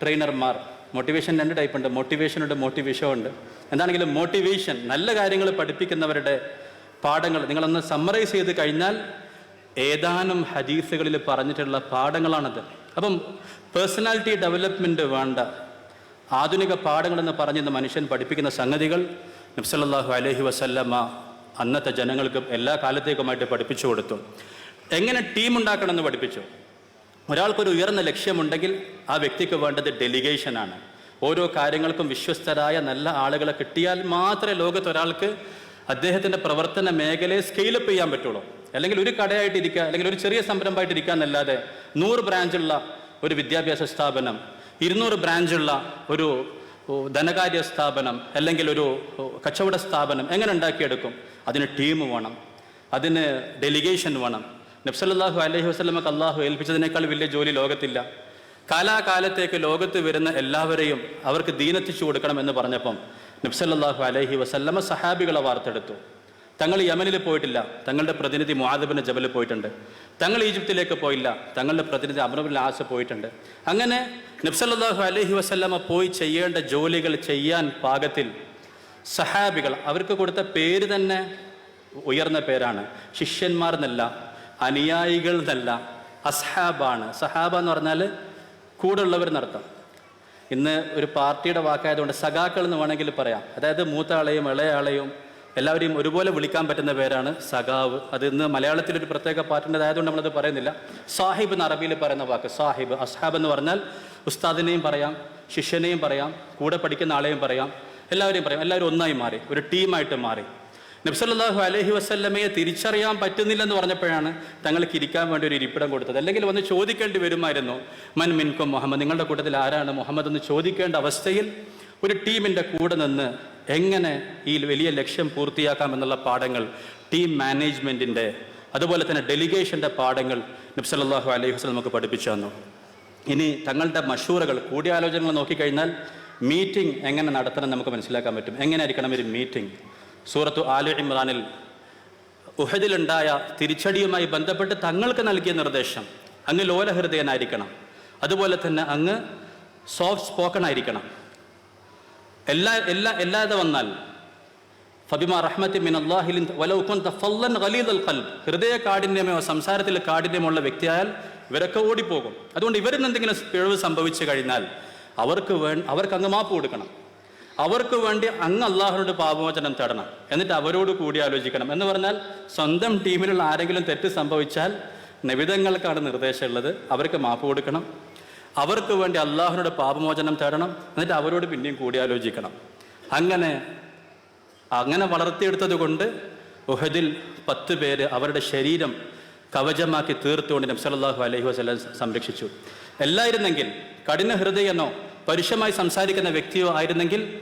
ട്രെയിനർമാർ മോട്ടിവേഷൻ രണ്ട് ടൈപ്പ് ഉണ്ട്. മോട്ടിവേഷൻ ഉണ്ട് മോട്ടിവേഷൻ ഉണ്ട്. എന്താണെങ്കിലും മോട്ടിവേഷൻ നല്ല കാര്യങ്ങൾ പഠിപ്പിക്കുന്നവരുടെ പാഠങ്ങൾ നിങ്ങളൊന്ന് സമ്മറൈസ് ചെയ്ത് കഴിഞ്ഞാൽ ഏതാനും ഹദീസുകളിൽ പറഞ്ഞിട്ടുള്ള പാഠങ്ങളാണത്. അപ്പം പേഴ്സണാലിറ്റി ഡെവലപ്മെന്റ് വേണ്ട. ആധുനിക പാഠങ്ങളെന്ന് പറഞ്ഞിരുന്ന മനുഷ്യൻ പഠിപ്പിക്കുന്ന സംഗതികൾ നബ്സല്ലാഹു അലഹി വസല്ലമ്മ അന്നത്തെ ജനങ്ങൾക്കും എല്ലാ കാലത്തേക്കുമായിട്ട് പഠിപ്പിച്ചു കൊടുത്തു. എങ്ങനെ ടീം ഉണ്ടാക്കണമെന്ന് പഠിപ്പിച്ചു. ഒരാൾക്കൊരു ഉയർന്ന ലക്ഷ്യമുണ്ടെങ്കിൽ ആ വ്യക്തിക്ക് വേണ്ടത് ഡെലിഗേഷനാണ് ഓരോ കാര്യങ്ങൾക്കും വിശ്വസ്തരായ നല്ല ആളുകളെ കിട്ടിയാൽ മാത്രമേ ലോകത്ത് ഒരാൾക്ക് അദ്ദേഹത്തിന്റെ പ്രവർത്തന മേഖലയെ സ്കെയിലപ്പ് ചെയ്യാൻ പറ്റുള്ളൂ. അല്ലെങ്കിൽ ഒരു കടയായിട്ടിരിക്കുക അല്ലെങ്കിൽ ഒരു ചെറിയ സംരംഭമായിട്ടിരിക്കുക എന്നല്ലാതെ നൂറ് ബ്രാഞ്ചുള്ള ഒരു വിദ്യാഭ്യാസ സ്ഥാപനം ഇരുന്നൂറ് ബ്രാഞ്ചുള്ള ഒരു ധനകാര്യ സ്ഥാപനം അല്ലെങ്കിൽ ഒരു കച്ചവട സ്ഥാപനം എങ്ങനെ ഉണ്ടാക്കിയെടുക്കും? അതിന് ടീം വേണം. അതിന് ഡെലിഗേഷൻ വേണം. നബ്സല്ലാഹു അലഹി വസ്ലമക്ക് അള്ളാഹു ഏൽപ്പിച്ചതിനേക്കാൾ വലിയ ജോലി ലോകത്തില്ല. കാലാകാലത്തേക്ക് ലോകത്ത് വരുന്ന എല്ലാവരെയും അവർക്ക് ദീനെത്തിച്ചു കൊടുക്കണം എന്ന് പറഞ്ഞപ്പം നബ്സല്ലാഹു അലഹി വസല്ലമ സഹാബികളെ വാർത്തെടുത്തു. തങ്ങൾ യമനിൽ പോയിട്ടില്ല. തങ്ങളുടെ പ്രതിനിധി മുഹാദബിന് ജബലിൽ പോയിട്ടുണ്ട്. തങ്ങൾ ഈജിപ്തിലേക്ക് പോയില്ല. തങ്ങളുടെ പ്രതിനിധി അമറുബിൻ ആസ് പോയിട്ടുണ്ട്. അങ്ങനെ നബ്സല്ലാഹു അലഹി വസല്ലമ പോയി ചെയ്യേണ്ട ജോലികൾ ചെയ്യാൻ പാകത്തിൽ സഹാബികൾ അവർക്ക് കൊടുത്ത പേര് തന്നെ ഉയർന്ന പേരാണ്. ശിഷ്യന്മാർ എന്നല്ല അനുയായികൾ എന്നല്ല അസ്ഹാബാണ്. സഹാബ എന്ന് പറഞ്ഞാൽ കൂടെ ഉള്ളവർ എന്നർത്ഥം. ഇന്ന് ഒരു പാർട്ടിയുടെ വാക്കായതുകൊണ്ട് സഖാക്കൾ എന്ന് വേണമെങ്കിൽ പറയാം. അതായത് മൂത്ത ആളെയും ഇളയ ആളെയും എല്ലാവരെയും ഒരുപോലെ വിളിക്കാൻ പറ്റുന്ന പേരാണ് സഖാവ്. അത് ഇന്ന് മലയാളത്തിൽ ഒരു പ്രത്യേക പാർട്ടിന്റെതായതുകൊണ്ട് നമ്മളത് പറയുന്നില്ല. സാഹിബ് എന്ന് അറബിയിൽ പറയുന്ന വാക്ക് സാഹിബ്. അസ്ഹാബ് എന്ന് പറഞ്ഞാൽ ഉസ്താദിനെയും പറയാം ശിഷ്യനെയും പറയാം കൂടെ പഠിക്കുന്ന ആളെയും പറയാം എല്ലാവരെയും പറയാം. എല്ലാവരും ഒന്നായി മാറി ഒരു ടീമായിട്ട് മാറി. നബ്സല്ലാഹു അലഹി വസ്ല്ലമയെ തിരിച്ചറിയാൻ പറ്റുന്നില്ലെന്ന് പറഞ്ഞപ്പോഴാണ് തങ്ങൾക്ക് ഇരിക്കാൻ വേണ്ടി ഒരു ഇരിപ്പിടം കൊടുത്തത്. അല്ലെങ്കിൽ വന്ന് ചോദിക്കേണ്ടി വരുമായിരുന്നു. മൻ മിൻകും മുഹമ്മദ്. നിങ്ങളുടെ കൂട്ടത്തിൽ ആരാണ് മുഹമ്മദ് എന്ന് ചോദിക്കേണ്ട അവസ്ഥയിൽ ഒരു ടീമിന്റെ കൂടെ നിന്ന് എങ്ങനെ ഈ വലിയ ലക്ഷ്യം പൂർത്തിയാക്കാമെന്നുള്ള പാഠങ്ങൾ ടീം മാനേജ്മെന്റിന്റെ അതുപോലെ തന്നെ ഡെലിഗേഷന്റെ പാഠങ്ങൾ നബ്സല്ലാഹു അലൈഹി വസ്ലം നമുക്ക് പഠിപ്പിച്ചു തന്നു. ഇനി തങ്ങളുടെ മഷൂറകൾ കൂടിയാലോചനകൾ നോക്കിക്കഴിഞ്ഞാൽ മീറ്റിംഗ് എങ്ങനെ നടത്തണം നമുക്ക് മനസ്സിലാക്കാൻ പറ്റും. എങ്ങനെ ആയിരിക്കണം ഒരു മീറ്റിംഗ്? സൂറത്തു ആലു ഇമ്രാനിൽ ഉഹദിലുണ്ടായ തിരിച്ചടിയുമായി ബന്ധപ്പെട്ട് തങ്ങൾക്ക് നൽകിയ നിർദ്ദേശം അങ്ങ് ലോലഹൃദയനായിരിക്കണം അതുപോലെ തന്നെ അങ്ങ് സോഫ്റ്റ് സ്പോക്കൺ ആയിരിക്കണം. എല്ലാ എല്ലാ എല്ലാതെ വന്നാൽ ഫബിമ റഹ്മത്തി മിൻ അള്ളാഹിലിൻ വലൗക്കുൻ ഫല്ലൻ ഖലീദൽ ഖൽബ്. ഹൃദയ കാഠിന്യമോ സംസാരത്തിൽ കാഠിന്യമുള്ള വ്യക്തിയായാൽ ഇവരൊക്കെ ഓടിപ്പോകും. അതുകൊണ്ട് ഇവരിൽ എന്തെങ്കിലും പിഴവ് സംഭവിച്ചു കഴിഞ്ഞാൽ അവർക്ക് വേ അവർക്ക് അങ്ങ് മാപ്പ് കൊടുക്കണം. അവർക്ക് വേണ്ടി അങ്ങ് അള്ളാഹുനോട് പാപമോചനം തേടണം. എന്നിട്ട് അവരോട് കൂടി ആലോചിക്കണം. എന്ന് പറഞ്ഞാൽ സ്വന്തം ടീമിലുള്ള ആരെങ്കിലും തെറ്റ് സംഭവിച്ചാൽ നിവിധങ്ങൾക്കാണ് നിർദ്ദേശമുള്ളത്. അവർക്ക് മാപ്പ് കൊടുക്കണം. അവർക്ക് വേണ്ടി അള്ളാഹുനോട് പാപമോചനം തേടണം. എന്നിട്ട് അവരോട് പിന്നെയും കൂടിയാലോചിക്കണം അങ്ങനെ അങ്ങനെ വളർത്തിയെടുത്തത് കൊണ്ട് ഉഹദിൽ പത്ത് പേര് അവരുടെ ശരീരം കവചമാക്കി തീർത്തുകൊണ്ട് നബ്സലാഹു അലഹി വസ്ലം സംരക്ഷിച്ചു. എല്ലായിരുന്നെങ്കിൽ കഠിന ഹൃദയനോ പരുഷമായി സംസാരിക്കുന്ന വ്യക്തിയോ ആയിരുന്നെങ്കിൽ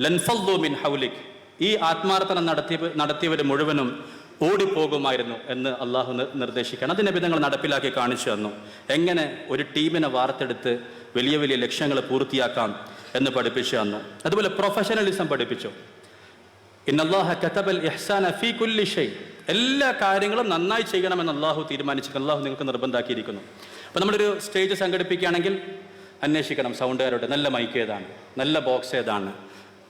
ലൻഫല്ലു മിൻ ഹൗലിക്. ഈ ആത്മാർത്ഥന നടത്തിയ നടത്തിയവർ മുഴുവനും ഓടിപ്പോകുമായിരുന്നു എന്ന് അള്ളാഹു നിർദ്ദേശിക്കണം. അതിനെ വിധങ്ങൾ നടപ്പിലാക്കി കാണിച്ചു തന്നു. എങ്ങനെ ഒരു ടീമിനെ വാർത്തെടുത്ത് വലിയ വലിയ ലക്ഷ്യങ്ങൾ പൂർത്തിയാക്കാം എന്ന് പഠിപ്പിച്ചു തന്നു. അതുപോലെ പ്രൊഫഷണലിസം പഠിപ്പിച്ചു. ഇന്നല്ലാഹ ഇഹ്സാന കുല്ലി ഷൈ. എല്ലാ കാര്യങ്ങളും നന്നായി ചെയ്യണമെന്ന് അള്ളാഹു തീരുമാനിച്ചു അള്ളാഹു നിങ്ങൾക്ക് നിർബന്ധമാക്കിയിരിക്കുന്നു അപ്പോൾ നമ്മളൊരു സ്റ്റേജ് സംഘടിപ്പിക്കുകയാണെങ്കിൽ അന്വേഷിക്കണം. സൗണ്ടുകാരോട് നല്ല മൈക്ക് ഏതാണ്? നല്ല ബോക്സ് ഏതാണ്?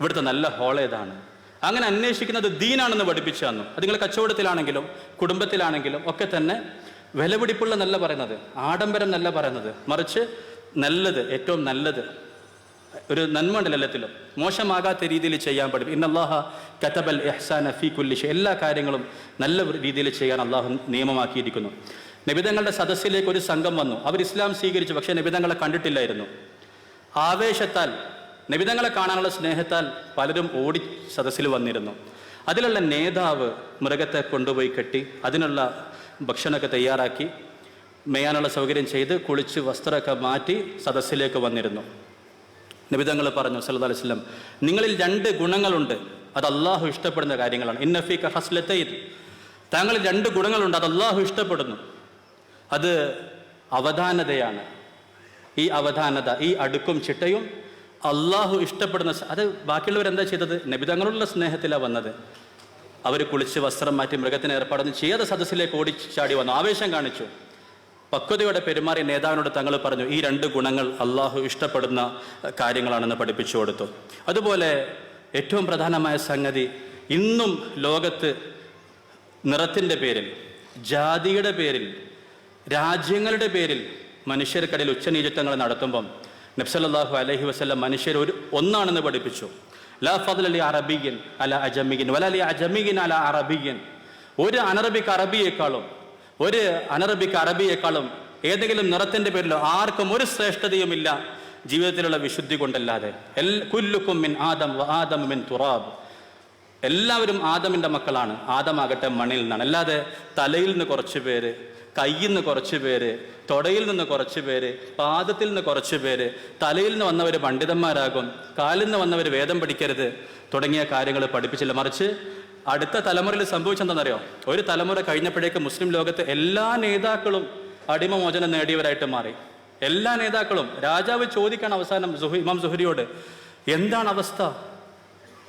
ഇവിടുത്തെ നല്ല ഹോൾ ഏതാണ്? അങ്ങനെ അന്വേഷിക്കുന്നത് ദീനാണെന്ന് പഠിപ്പിച്ചു തന്നു. അത് നിങ്ങൾ കച്ചവടത്തിലാണെങ്കിലും കുടുംബത്തിലാണെങ്കിലും ഒക്കെ തന്നെ വിലപിടിപ്പുള്ള നല്ല പറയുന്നത്. ആഡംബരം നല്ല പറയുന്നത്. മറിച്ച് നല്ലത് ഏറ്റവും നല്ലത്. ഒരു നന്മ ഉണ്ട് എല്ലാത്തിലും. മോശമാകാത്ത രീതിയിൽ ചെയ്യാൻ പഠിപ്പ് ഇന്നല്ലാഹ കതബൽ ഇഹ്സാന ഫീ കുല്ലി ഷൈ എല്ലാ കാര്യങ്ങളും നല്ല രീതിയിൽ ചെയ്യാൻ അള്ളാഹു നിയമമാക്കിയിരിക്കുന്നു. നിബിതങ്ങളുടെ സദസ്സിലേക്ക് ഒരു സംഘം വന്നു. അവർ ഇസ്ലാം സ്വീകരിച്ചു പക്ഷേ നിബിതങ്ങളെ കണ്ടിട്ടില്ലായിരുന്നു. ആവേശത്താൽ നിബിതങ്ങളെ കാണാനുള്ള സ്നേഹത്താൽ പലരും ഓടി സദസ്സിൽ വന്നിരുന്നു. അതിലുള്ള നേതാവ് മൃഗത്തെ കൊണ്ടുപോയി കെട്ടി അതിനുള്ള ഭക്ഷണമൊക്കെ തയ്യാറാക്കി മേയാനുള്ള സൗകര്യം ചെയ്ത് കുളിച്ച് വസ്ത്രമൊക്കെ മാറ്റി സദസ്സിലേക്ക് വന്നിരുന്നു. നിബിതങ്ങൾ പറഞ്ഞു സല്ലല്ലാഹു അലൈഹി വസല്ലം നിങ്ങളിൽ രണ്ട് ഗുണങ്ങളുണ്ട്. അത് അള്ളാഹു ഇഷ്ടപ്പെടുന്ന കാര്യങ്ങളാണ്. ഇന്നഫീ ഹസ്ലത്തൈൻ. താങ്കളിൽ രണ്ട് ഗുണങ്ങളുണ്ട് അത് അള്ളാഹു ഇഷ്ടപ്പെടുന്നു. അത് അവധാനതയാണ്. ഈ അവധാനത ഈ അടുക്കും ചിട്ടയും അള്ളാഹു ഇഷ്ടപ്പെടുന്ന അത് ബാക്കിയുള്ളവർ എന്താ ചെയ്തത്? നബിതങ്ങളുള്ള സ്നേഹത്തിലാണ് വന്നത്. അവർ കുളിച്ച് വസ്ത്രം മാറ്റി മൃഗത്തിന് ഏർപ്പാടൊന്നും ചെയ്യാതെ സദസ്സിലേക്ക് ചാടി വന്നു. ആവേശം കാണിച്ചു. പക്വതയോടെ പെരുമാറിയ നേതാവിനോട് തങ്ങൾ പറഞ്ഞു ഈ രണ്ട് ഗുണങ്ങൾ അള്ളാഹു ഇഷ്ടപ്പെടുന്ന കാര്യങ്ങളാണെന്ന് പഠിപ്പിച്ചു കൊടുത്തു. അതുപോലെ ഏറ്റവും പ്രധാനമായ സംഗതി ഇന്നും ലോകത്ത് നിറത്തിന്റെ പേരിൽ ജാതിയുടെ പേരിൽ രാജ്യങ്ങളുടെ പേരിൽ മനുഷ്യർക്കിടയിൽ ഉച്ചനീചത്വങ്ങൾ നടത്തുമ്പം നബ്സല്ലാഹു അലഹി വസ്ലം മനുഷ്യർ ഒരു ഒന്നാണെന്ന് പഠിപ്പിച്ചു. ലാ അലി അറബിയൻ അല അജമിയൻ വല അലി അജമിയൻ അല അറബിയൻ ഒരു അനറബിക്ക് അറബിയേക്കാളും ഒരു അനറബിക്ക് അറബിയേക്കാളും ഏതെങ്കിലും നിറത്തിന്റെ പേരിലോ ആർക്കും ഒരു ശ്രേഷ്ഠതയുമില്ല. ജീവിതത്തിലുള്ള വിശുദ്ധി കൊണ്ടല്ലാതെ. എൽ കുല്ലുക്കും മിൻ ആദം വ ആദം മിൻ തുറാബ്. എല്ലാവരും ആദമിന്റെ മക്കളാണ്. ആദമാകട്ടെ മണ്ണിൽ നിന്നാണ്. അല്ലാതെ തലയിൽ നിന്ന് കുറച്ച് പേര് കയ്യിൽ നിന്ന് കുറച്ച് പേര് തൊടയിൽ നിന്ന് കുറച്ച് പേര് പാദത്തിൽ നിന്ന് കുറച്ച് പേര് തലയിൽ നിന്ന് വന്നവർ പണ്ഡിതന്മാരാകും കാലിൽ നിന്ന് വന്നവർ വേദം പഠിക്കരുത് തുടങ്ങിയ കാര്യങ്ങൾ പഠിപ്പിച്ചില്ല. മറിച്ച് അടുത്ത തലമുറയിൽ സംഭവിച്ചെന്താണെന്നറിയോ? ഒരു തലമുറ കഴിഞ്ഞപ്പോഴേക്ക് മുസ്ലിം ലോകത്തെ എല്ലാ നേതാക്കളും അടിമമോചനം നേടിയവരായിട്ട് മാറി. എല്ലാ നേതാക്കളും രാജാവ് ചോദിക്കാണ് അവസാനം സുഹു ഇമാം സുഹരിയോട് എന്താണ് അവസ്ഥ?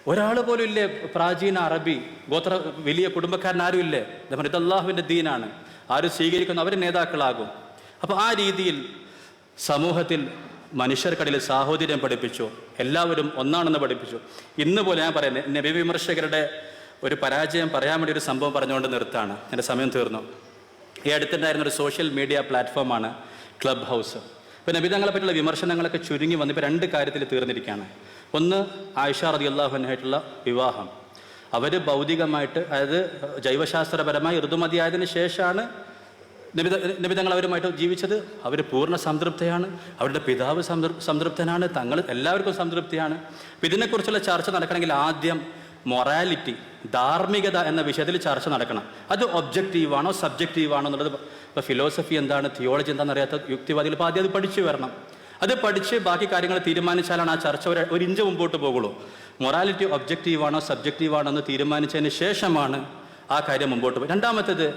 ഒരാൾ പോലും ഇല്ലേ പ്രാചീന അറബി ഗോത്ര വലിയ കുടുംബക്കാരൻ ആരും ഇല്ലേ? ഇതേപോലെ ഇത് അള്ളാഹുവിന്റെ ദീനാണ്. ആരും സ്വീകരിക്കുന്നു അവർ നേതാക്കളാകും. അപ്പോൾ ആ രീതിയിൽ സമൂഹത്തിൽ മനുഷ്യർക്കിടയിൽ സാഹോദര്യം പഠിപ്പിച്ചു. എല്ലാവരും ഒന്നാണെന്ന് പഠിപ്പിച്ചു. ഇന്ന് പോലെ ഞാൻ പറയുന്നത് നബി വിമർശകരുടെ ഒരു പരാജയം പറയാൻ വേണ്ടി ഒരു സംഭവം പറഞ്ഞുകൊണ്ട് നിർത്താണ്. എന്റെ സമയം തീർന്നു. ഈ അടുത്തുണ്ടായിരുന്ന ഒരു സോഷ്യൽ മീഡിയ പ്ലാറ്റ്ഫോമാണ് ക്ലബ് ഹൗസ് ഇപ്പോൾ നബിതങ്ങളെ പറ്റിയുള്ള വിമർശനങ്ങളൊക്കെ ചുരുങ്ങി വന്ന് ഇപ്പോൾ രണ്ട് കാര്യത്തിൽ തീർന്നിരിക്കുകയാണ്. ഒന്ന് ആയിഷാ റതി അള്ളാഹുനായിട്ടുള്ള വിവാഹം. അവർ ഭൗതികമായിട്ട് അതായത് ജൈവശാസ്ത്രപരമായി ഋതുമതിയായതിനു ശേഷമാണ് നിബിത നിബിതങ്ങൾ അവരുമായിട്ട് ജീവിച്ചത്. അവർ പൂർണ സംതൃപ്തയാണ്. അവരുടെ പിതാവ് സംതൃ സംതൃപ്തനാണ്. തങ്ങൾ എല്ലാവർക്കും സംതൃപ്തിയാണ്. ഇതിനെക്കുറിച്ചുള്ള ചർച്ച നടക്കണമെങ്കിൽ ആദ്യം മൊറാലിറ്റി ധാർമ്മികത എന്ന വിഷയത്തിൽ ചർച്ച നടക്കണം. അത് ഒബ്ജക്റ്റീവാണോ സബ്ജക്റ്റീവാണോ എന്നുള്ളത്. ഇപ്പോൾ ഫിലോസഫി എന്താണ് തിയോളജി എന്താണെന്ന് അറിയാത്ത യുക്തിവാദികൾ. ഇപ്പോൾ ആദ്യം അത് പഠിച്ചു വരണം. അത് പഠിച്ച് ബാക്കി കാര്യങ്ങൾ തീരുമാനിച്ചാലാണ് ആ ചർച്ച ഒരു ഇഞ്ച് മുമ്പോട്ട് പോകുള്ളൂ. മൊറാലിറ്റി ഒബ്ജക്റ്റീവാണോ സബ്ജക്റ്റീവാണോ എന്ന് തീരുമാനിച്ചതിന് ശേഷമാണ് ആ കാര്യം മുമ്പോട്ട് പോകും രണ്ടാമത്തേത്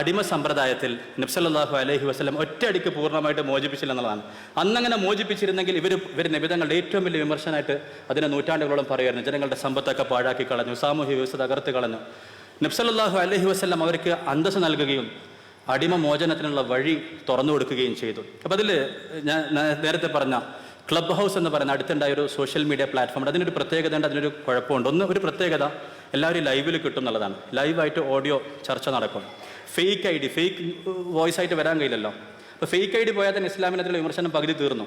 അടിമ സമ്പ്രദായത്തിൽ നബ്സല്ലാഹു അലഹി വസ്ലം ഒറ്റയടിക്ക് പൂർണമായിട്ട് മോചിപ്പിച്ചില്ല എന്നുള്ളതാണ്. അന്നങ്ങനെ മോചിപ്പിച്ചിരുന്നെങ്കിൽ ഇവർ ഇവർ നിബിധങ്ങളുടെ ഏറ്റവും വലിയ വിമർശനമായിട്ട് അതിനെ നൂറ്റാണ്ടുകളോളം പറയുമായിരുന്നു. ജനങ്ങളുടെ സമ്പത്തൊക്കെ പാഴാക്കി കളഞ്ഞു സാമൂഹ്യ വ്യവസ്ഥ തകർത്ത് കളഞ്ഞു. നബ്സല്ലാഹു അലഹി വസ്ലം അവർക്ക് അന്തസ് നൽകുകയും അടിമ മോചനത്തിനുള്ള വഴി തുറന്നു കൊടുക്കുകയും ചെയ്തു. അപ്പം അതിൽ ഞാൻ നേരത്തെ പറഞ്ഞ ക്ലബ് ഹൗസ് എന്ന് പറയുന്ന അടുത്തുണ്ടായ ഒരു സോഷ്യൽ മീഡിയ പ്ലാറ്റ്ഫോം അതിനൊരു പ്രത്യേകത ഉണ്ട് അതിനൊരു കുഴപ്പമുണ്ട്. ഒന്ന് ഒരു പ്രത്യേകത എല്ലാവരും ലൈവിൽ കിട്ടും എന്നുള്ളതാണ്. ലൈവായിട്ട് ഓഡിയോ ചർച്ച നടക്കും. Fake I D fake voice ആയിട്ട് വരാൻ കഴിയില്ലല്ലോ. അപ്പോൾ ഫേക്ക് ഐ ഡി പോയാൽ തന്നെ ഇസ്ലാമിനത്തിലുള്ള വിമർശനം പകുതി തീർന്നു.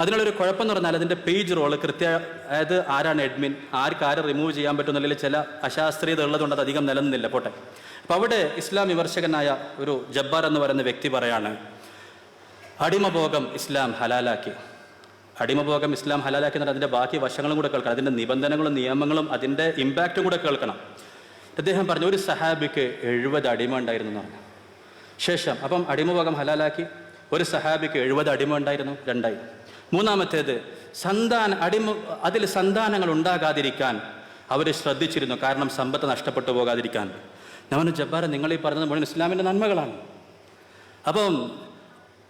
അതിനുള്ളൊരു കുഴപ്പം എന്ന് പറഞ്ഞാൽ അതിന്റെ പേജ് റോൾ കൃത്യ അതായത് ആരാണ് അഡ്മിൻ ആർക്ക് ആരെ റിമൂവ് ചെയ്യാൻ പറ്റുന്നില്ല ചില അശാസ്ത്രീയത ഉള്ളതുകൊണ്ട് അത് അധികം നിലനിന്നില്ല. പോട്ടെ. അപ്പോൾ അവിടെ ഇസ്ലാം വിമർശകനായ ഒരു ജബ്ബാർ എന്ന് പറയുന്ന വ്യക്തി പറയാണ് അടിമഭോഗം ഇസ്ലാം ഹലാലാക്കി. അടിമഭോഗം ഇസ്ലാം ഹലാലാക്കി എന്നാൽ അതിന്റെ ബാക്കി വശങ്ങളും കൂടെ കേൾക്കണം. അതിന്റെ നിബന്ധനകളും നിയമങ്ങളും അതിന്റെ ഇമ്പാക്റ്റും കൂടെ കേൾക്കണം. അദ്ദേഹം പറഞ്ഞു ഒരു സഹാബിക്ക് എഴുപത് അടിമ ഉണ്ടായിരുന്നു എന്ന് പറഞ്ഞു. ശേഷം അപ്പം അടിമഭോഗം ഹലാലാക്കി. ഒരു സഹാബിക്ക് എഴുപത് അടിമ ഉണ്ടായിരുന്നു രണ്ടായി. മൂന്നാമത്തേത് സന്താന അടിമ അതിൽ സന്താനങ്ങൾ ഉണ്ടാകാതിരിക്കാൻ അവർ ശ്രദ്ധിച്ചിരുന്നു. കാരണം സമ്പത്ത് നഷ്ടപ്പെട്ടു പോകാതിരിക്കാൻ. ഞാൻ ജബ്ബാർ നിങ്ങൾ ഈ പറഞ്ഞത് മുഴുവൻ ഇസ്ലാമിന്റെ നന്മകളാണ്. അപ്പം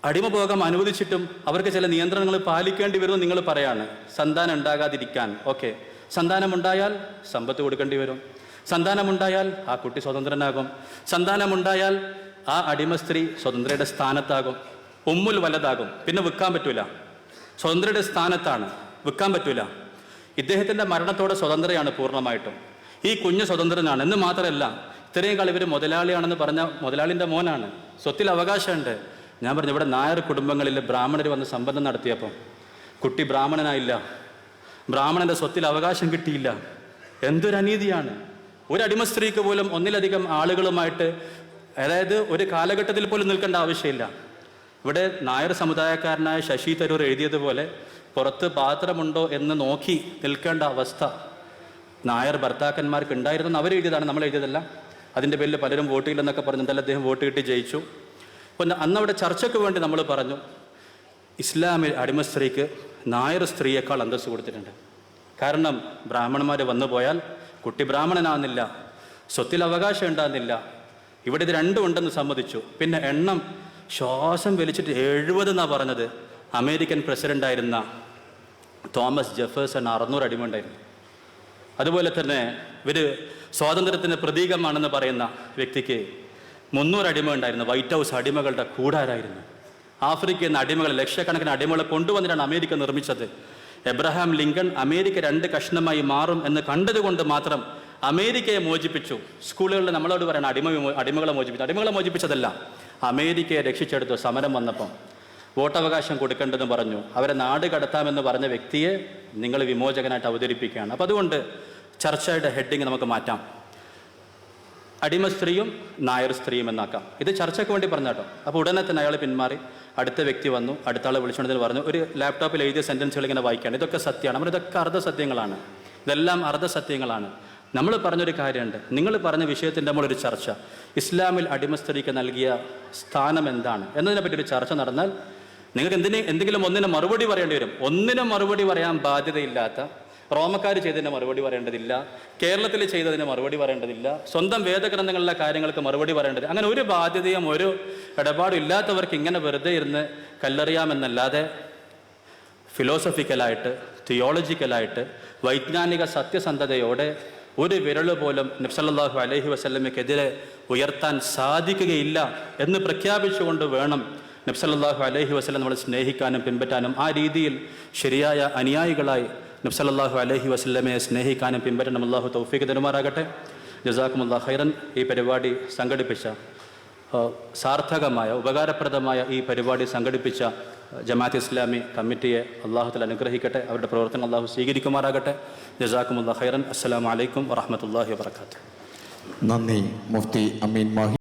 അടിമഭോഗം അനുവദിച്ചിട്ടും അവർക്ക് ചില നിയന്ത്രണങ്ങൾ പാലിക്കേണ്ടി വരുമെന്ന് നിങ്ങൾ പറയാണ്. സന്താനം ഉണ്ടാകാതിരിക്കാൻ. ഓക്കെ. സന്താനമുണ്ടായാൽ സമ്പത്ത് കൊടുക്കേണ്ടി വരും. സന്താനമുണ്ടായാൽ ആ കുട്ടി സ്വതന്ത്രനാകും. സന്താനമുണ്ടായാൽ ആ അടിമ സ്ത്രീ സ്വതന്ത്രയുടെ സ്ഥാനത്താകും. ഉമ്മുൽ വലതാകും പിന്നെ വിൽക്കാൻ പറ്റൂല. സ്വതന്ത്രയുടെ സ്ഥാനത്താണ്. വിൽക്കാൻ പറ്റൂല. ഇദ്ദേഹത്തിന്റെ മരണത്തോടെ സ്വതന്ത്രയാണ് പൂർണമായിട്ടും. ഈ കുഞ്ഞ് സ്വതന്ത്രനാണ്. എന്ന് മാത്രമല്ല ഇത്രയും കാലം ഇവർ മുതലാളിയാണെന്ന് പറഞ്ഞ മുതലാളിന്റെ മോനാണ്. സ്വത്തിൽ അവകാശമുണ്ട്. ഞാൻ പറഞ്ഞു ഇവിടെ നായർ കുടുംബങ്ങളിൽ ബ്രാഹ്മണർ വന്ന് സംബന്ധം നടത്തിയപ്പം കുട്ടി ബ്രാഹ്മണനായില്ല. ബ്രാഹ്മണന്റെ സ്വത്തിൽ അവകാശം കിട്ടിയില്ല. എന്തൊരു അനീതിയാണ്. ഒരു അടിമ സ്ത്രീക്ക് പോലും ഒന്നിലധികം ആളുകളുമായിട്ട് അതായത് ഒരു കാലഘട്ടത്തിൽ പോലും നിൽക്കേണ്ട ആവശ്യമില്ല. ഇവിടെ നായർ സമുദായക്കാരനായ ശശി തരൂർ എഴുതിയതുപോലെ പുറത്ത് പാത്രമുണ്ടോ എന്ന് നോക്കി നിൽക്കേണ്ട അവസ്ഥ നായർ ഭർത്താക്കന്മാർക്ക് ഉണ്ടായിരുന്നു അവരെഴുതിയതാണ് നമ്മൾ എഴുതിയതല്ല അതിന്റെ പേരിൽ പലരും വോട്ട് ചെയ്യില്ലെന്നൊക്കെ പറഞ്ഞു എന്തായാലും അദ്ദേഹം വോട്ട് കിട്ടി ജയിച്ചു. പിന്നെ അന്ന് അവിടെ ചർച്ചയ്ക്ക് വേണ്ടി നമ്മൾ പറഞ്ഞു ഇസ്ലാമിൽ അടിമ സ്ത്രീക്ക് നായർ സ്ത്രീയേക്കാൾ അന്തസ്സ് കൊടുത്തിട്ടുണ്ട്. കാരണം ബ്രാഹ്മണന്മാർ വന്നു പോയാൽ കുട്ടി ബ്രാഹ്മണനാകുന്നില്ല സ്വത്തിൽ അവകാശം ഉണ്ടാകുന്നില്ല ഇവിടെ ഇത് രണ്ടും ഉണ്ടെന്ന് സമ്മതിച്ചു. പിന്നെ എണ്ണം ശ്വാസം വലിച്ചിട്ട് എഴുപത് എന്നാ പറഞ്ഞത്. അമേരിക്കൻ പ്രസിഡന്റായിരുന്ന തോമസ് ജെഫേഴ്സൺ അറുന്നൂറ് അടിമ ഉണ്ടായിരുന്നു. അതുപോലെ തന്നെ ഇവർ സ്വാതന്ത്ര്യത്തിന്റെ പ്രതീകമാണെന്ന് പറയുന്ന വ്യക്തിക്ക് മുന്നൂറ് അടിമ ഉണ്ടായിരുന്നു. വൈറ്റ് ഹൗസ് അടിമകളുടെ കൂടാരായിരുന്നു. ആഫ്രിക്കയിൽ നിന്ന് അടിമകൾ ലക്ഷക്കണക്കിന് അടിമകളെ കൊണ്ടുവന്നിട്ടാണ് അമേരിക്ക നിർമ്മിച്ചത്. എബ്രഹാം ലിങ്കൺ അമേരിക്ക രണ്ട് കഷ്ണമായി മാറും എന്ന് കണ്ടതുകൊണ്ട് മാത്രം അമേരിക്കയെ മോചിപ്പിച്ചു. സ്കൂളുകളിൽ നമ്മളോട് പറയണം അടിമ അടിമകളെ മോചിപ്പിച്ചു. അടിമകളെ മോചിപ്പിച്ചതല്ല അമേരിക്കയെ രക്ഷിച്ചെടുത്തു സമരം വന്നപ്പം. വോട്ടവകാശം കൊടുക്കേണ്ടെന്ന് പറഞ്ഞു. അവരെ നാട് കടത്താമെന്ന് പറഞ്ഞ വ്യക്തിയെ നിങ്ങൾ വിമോചകനായിട്ട് അവതരിപ്പിക്കുകയാണ്. അപ്പം അതുകൊണ്ട് ചർച്ചയുടെ ഹെഡിങ് നമുക്ക് മാറ്റാം. അടിമ സ്ത്രീയും നായർ സ്ത്രീയും എന്നാക്കാം. ഇത് ചർച്ചയ്ക്ക് വേണ്ടി പറഞ്ഞാട്ടോ അപ്പോൾ ഉടനെ തന്നെ അയാൾ പിന്മാറി. അടുത്ത വ്യക്തി വന്നു. അടുത്ത ആളെ വിളിച്ചുകൊണ്ടതിൽ പറഞ്ഞു. ഒരു ലാപ്ടോപ്പിൽ എഴുതിയ സെന്റൻസുകൾ ഇങ്ങനെ വായിക്കുകയാണ്. ഇതൊക്കെ സത്യമാണ്. നമ്മൾ ഇതൊക്കെ അർദ്ധസത്യങ്ങളാണ്. ഇതെല്ലാം അർദ്ധസത്യങ്ങളാണ്. നമ്മൾ പറഞ്ഞൊരു കാര്യമുണ്ട്. നിങ്ങൾ പറഞ്ഞ വിഷയത്തിന്റെ നമ്മളൊരു ചർച്ച. ഇസ്ലാമിൽ അടിമ സ്ത്രീക്ക് നൽകിയ സ്ഥാനം എന്താണ്? എന്നതിനെ പറ്റി ഒരു ചർച്ച നടന്നാൽ നിങ്ങൾക്ക് എന്തിനെ എന്തെങ്കിലും ഒന്നിന് മറുപടി പറയേണ്ടി വരും. ഒന്നിനും മറുപടി പറയാൻ ബാധ്യതയില്ലാത്ത റോമക്കാർ ചെയ്തതിന് മറുപടി പറയേണ്ടതില്ല. കേരളത്തിൽ ചെയ്തതിന് മറുപടി പറയേണ്ടതില്ല. സ്വന്തം വേദഗ്രന്ഥങ്ങളിലെ കാര്യങ്ങൾക്ക് മറുപടി പറയേണ്ടത് അങ്ങനെ ഒരു ബാധ്യതയും ഒരു ഇടപാടും ഇല്ലാത്തവർക്ക് ഇങ്ങനെ വെറുതെ ഇരുന്ന് കല്ലെറിയാമെന്നല്ലാതെ ഫിലോസഫിക്കലായിട്ട് തിയോളജിക്കലായിട്ട് വൈജ്ഞാനിക സത്യസന്ധതയോടെ ഒരു വിരൽ പോലും നബ്സല്ലാഹു അലഹി വസ്ല്ലമയ്ക്കെതിരെ ഉയർത്താൻ സാധിക്കുകയില്ല എന്ന് പ്രഖ്യാപിച്ചുകൊണ്ട് വേണം നബ്സല്ലാഹു അലഹി വസ്ലം നമ്മൾ സ്നേഹിക്കാനും പിൻപറ്റാനും ആ രീതിയിൽ ശരിയായ അനുയായികളായി നബ്സല്ലാഹു അലഹി വസല്ലമയെ സ്നേഹിക്കാനും പിൻപറ്റണം അള്ളാഹു തൗഫീഖ് തരുമാറാകട്ടെ. ജസാക്കുമുല്ലാ ഹൈറൻ ഈ പരിപാടി സംഘടിപ്പിച്ച സാർത്ഥകമായ ഉപകാരപ്രദമായ ഈ പരിപാടി സംഘടിപ്പിച്ച ജമാഅത്ത് ഇസ്ലാമി കമ്മിറ്റിയെ അള്ളാഹുത്തിൽ അനുഗ്രഹിക്കട്ടെ. അവരുടെ പ്രവർത്തനം അള്ളാഹു സ്വീകരിക്കുമാറാകട്ടെ. ജസാക്കുമുല്ലാ ഖൈറൻ. അസ്സലാമു അലൈക്കും വറഹമത്തല്ലാഹി വാത്തു നന്ദി മുഫ്തി അമീൻ മാഹി